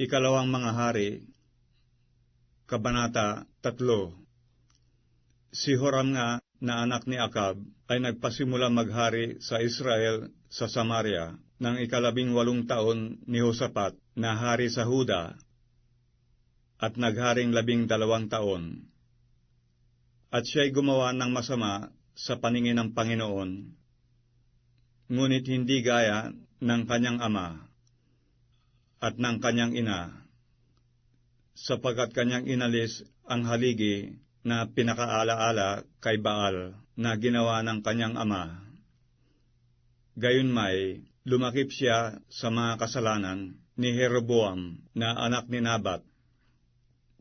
Ikalawang mga hari, Kabanata 3 Si Horam nga na anak ni Akab ay nagpasimula maghari sa Israel sa Samaria ng ikalabing walong taon ni Hosapat na hari sa Huda at nagharing labing dalawang taon. At siya'y gumawa ng masama sa paningin ng Panginoon, ngunit hindi gaya ng kanyang ama at ng kanyang ina, sapagkat kanyang inalis ang haligi na pinakaalaala kay Baal na ginawa ng kanyang ama. Gayunmay, lumakip siya sa mga kasalanan ni Jeroboam na anak ni Nabat,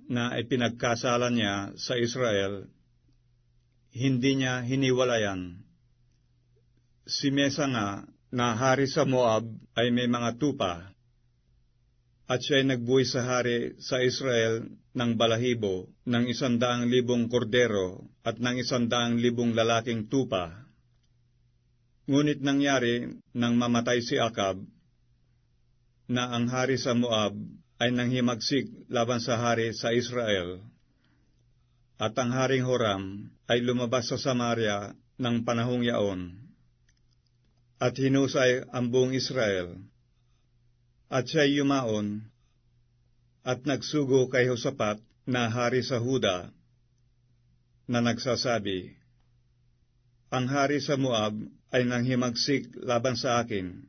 na ipinagkasala niya sa Israel, hindi niya hiniwalayan. Si Mesa nga, na hari sa Moab, ay may mga tupa, at siya'y nagbuhay sa hari sa Israel ng balahibo ng isandaang libong kordero at ng isandaang libong lalaking tupa. Ngunit nangyari nang mamatay si Akab, na ang hari sa Moab ay nanghimagsik laban sa hari sa Israel, at ang haring Horam ay lumabas sa Samaria ng panahong yaon, at hinusay ang buong Israel at siya'y yumaon at nagsugo kay Hosapat na hari sa Huda na nagsasabi, Ang hari sa Moab ay nanghimagsik laban sa akin.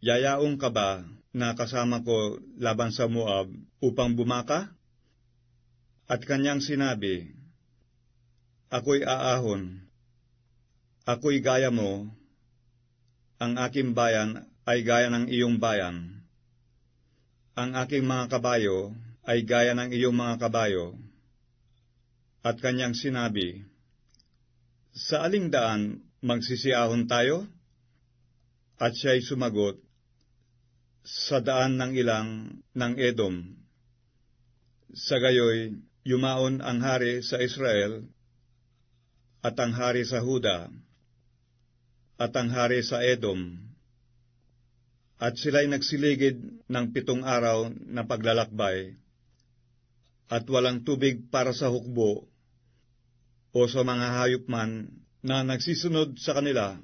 Yayaong ka ba na kasama ko laban sa Moab upang bumaka? At kanyang sinabi, Ako'y aahon, ako'y gaya mo, ang aking bayan ay gaya ng iyong bayan. Ang aking mga kabayo ay gaya ng iyong mga kabayo. At kanyang sinabi, Sa aling daan magsisiahon tayo? At siya'y sumagot, Sa daan ng ilang ng Edom. Sa gayoy, yumaon ang hari sa Israel, at ang hari sa Huda, at ang hari sa Edom, at sila'y nagsiligid ng pitong araw na paglalakbay, at walang tubig para sa hukbo o sa mga hayop man na nagsisunod sa kanila.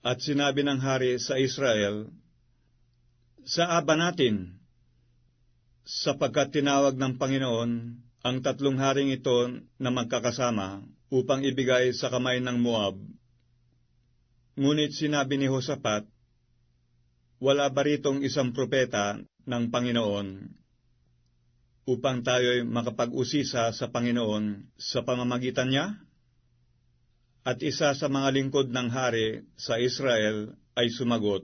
At sinabi ng hari sa Israel, Sa aba natin, sapagkat tinawag ng Panginoon ang tatlong haring ito na magkakasama upang ibigay sa kamay ng Moab. Ngunit sinabi ni Hosapat, wala ba ritong isang propeta ng Panginoon upang tayo'y makapag-usisa sa Panginoon sa pamamagitan niya? At isa sa mga lingkod ng hari sa Israel ay sumagot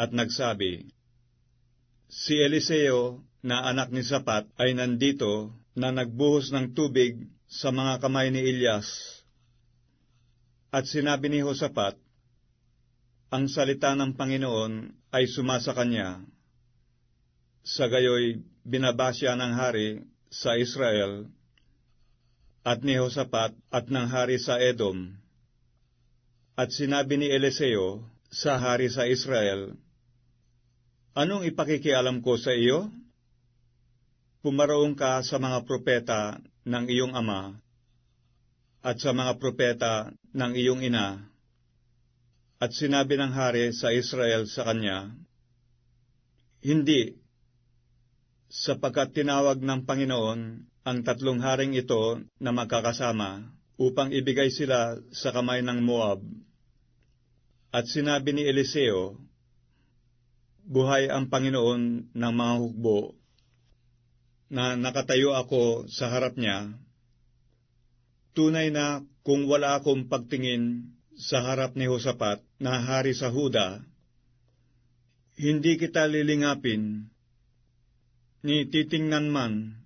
at nagsabi, Si Eliseo na anak ni Sapat ay nandito na nagbuhos ng tubig sa mga kamay ni Ilyas. At sinabi ni Hosapat, ang salita ng Panginoon ay sumasa kanya. Sa gayoy, binabasya ng hari sa Israel at ni Hosapat at ng hari sa Edom. At sinabi ni Eliseo sa hari sa Israel, Anong ipakikialam ko sa iyo? Pumaroong ka sa mga propeta ng iyong ama at sa mga propeta ng iyong ina at sinabi ng hari sa Israel sa kanya, Hindi, sapagkat tinawag ng Panginoon ang tatlong haring ito na magkakasama upang ibigay sila sa kamay ng Moab. At sinabi ni Eliseo, Buhay ang Panginoon ng mga hukbo, na nakatayo ako sa harap niya. Tunay na kung wala akong pagtingin sa harap ni Hosapat na hari sa Huda, hindi kita lilingapin, ni titingnan man.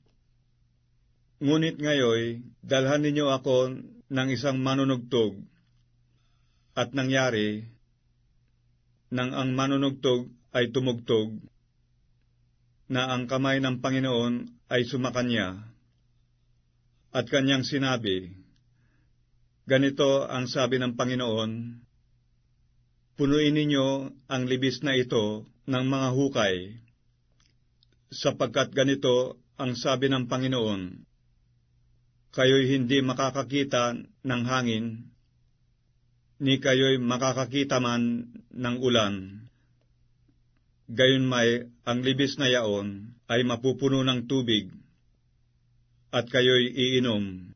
Ngunit ngayoy, dalhan ninyo ako ng isang manunugtog, at nangyari, nang ang manunugtog ay tumugtog, na ang kamay ng Panginoon ay sumakanya, at kanyang sinabi, Ganito ang sabi ng Panginoon, punuin ninyo ang libis na ito ng mga hukay, sapagkat ganito ang sabi ng Panginoon, kayo'y hindi makakakita ng hangin, ni kayo'y makakakita man ng ulan. Gayon may ang libis na yaon ay mapupuno ng tubig, at kayo'y iinom.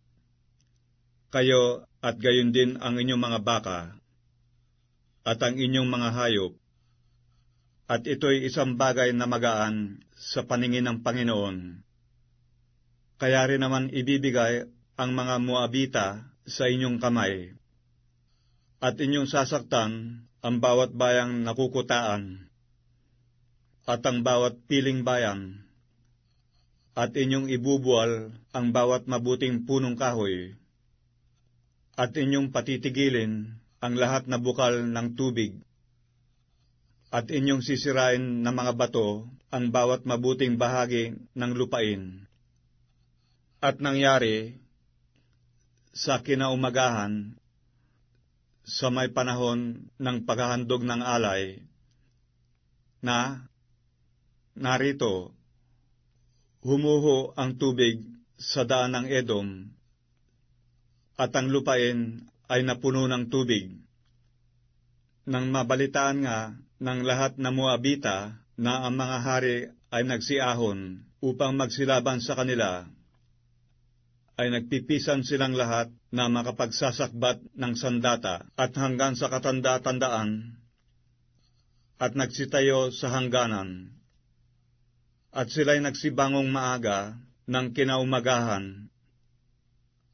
Kayo at gayon din ang inyong mga baka, at ang inyong mga hayop. At ito'y isang bagay na magaan sa paningin ng Panginoon. Kaya rin naman ibibigay ang mga Moabita sa inyong kamay, at inyong sasaktan ang bawat bayang nakukutaan, at ang bawat piling bayan, at inyong ibubuwal ang bawat mabuting punong kahoy, at inyong patitigilin ang lahat na bukal ng tubig, at inyong sisirain ng mga bato ang bawat mabuting bahagi ng lupain. At nangyari, sa kinaumagahan, sa may panahon ng paghahandog ng alay, na, narito, humuho ang tubig sa daan ng Edom, at ang lupain ay napuno ng tubig. Nang mabalitaan nga ng lahat na Moabita na ang mga hari ay nagsiahon upang magsilaban sa kanila, ay nagpipisan silang lahat na makapagsasakbat ng sandata at hanggang sa katanda-tandaan at nagsitayo sa hangganan. At sila'y nagsibangong maaga ng kinaumagahan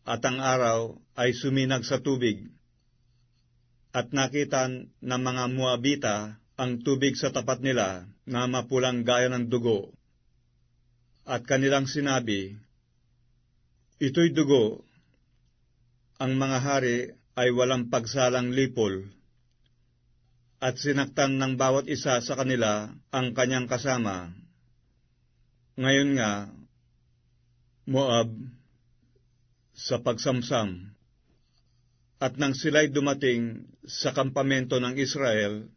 at ang araw ay suminag sa tubig. At nakita ng mga Moabita ang tubig sa tapat nila na mapulang gaya ng dugo. At kanilang sinabi, Ito'y dugo. Ang mga hari ay walang pagsalang lipol. At sinaktan ng bawat isa sa kanila ang kanyang kasama. Ngayon nga, Moab, sa pagsamsam. At nang sila'y dumating sa kampamento ng Israel,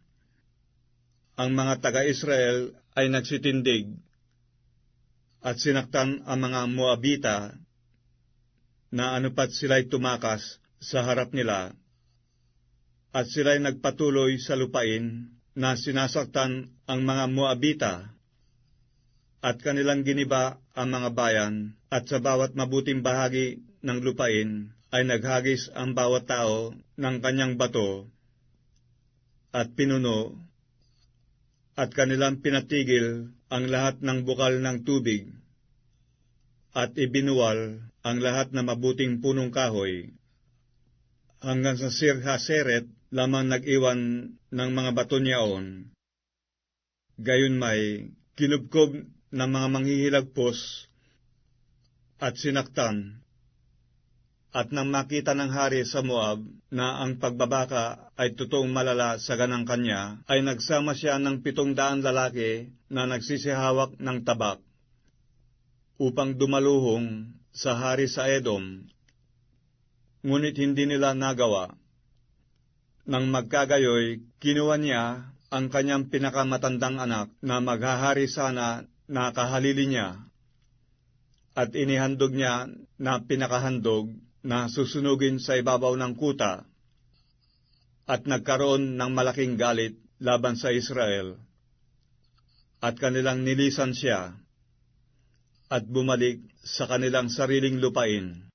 ang mga taga-Israel ay nagsitindig at sinaktan ang mga Moabita na anupat sila'y tumakas sa harap nila at sila'y nagpatuloy sa lupain na sinasaktan ang mga Moabita at kanilang giniba ang mga bayan at sa bawat mabuting bahagi ng lupain ay naghagis ang bawat tao ng kanyang bato at pinuno at kanilang pinatigil ang lahat ng bukal ng tubig at ibinuwal ang lahat na mabuting punong kahoy. Hanggang sa Sir Haseret lamang nag-iwan ng mga bato niyaon. Gayon may kinubkob ng mga manghihilagpos at sinaktan. At nang makita ng hari sa Moab na ang pagbabaka ay totoong malala sa ganang kanya, ay nagsama siya ng pitong daan lalaki na nagsisihawak ng tabak upang dumaluhong sa hari sa Edom, ngunit hindi nila nagawa. Nang magkagayoy, kinuha niya ang kanyang pinakamatandang anak na maghahari sana na kahalili niya, at inihandog niya na pinakahandog na susunugin sa ibabaw ng kuta, at nagkaroon ng malaking galit laban sa Israel, at kanilang nilisan siya, at bumalik sa kanilang sariling lupain.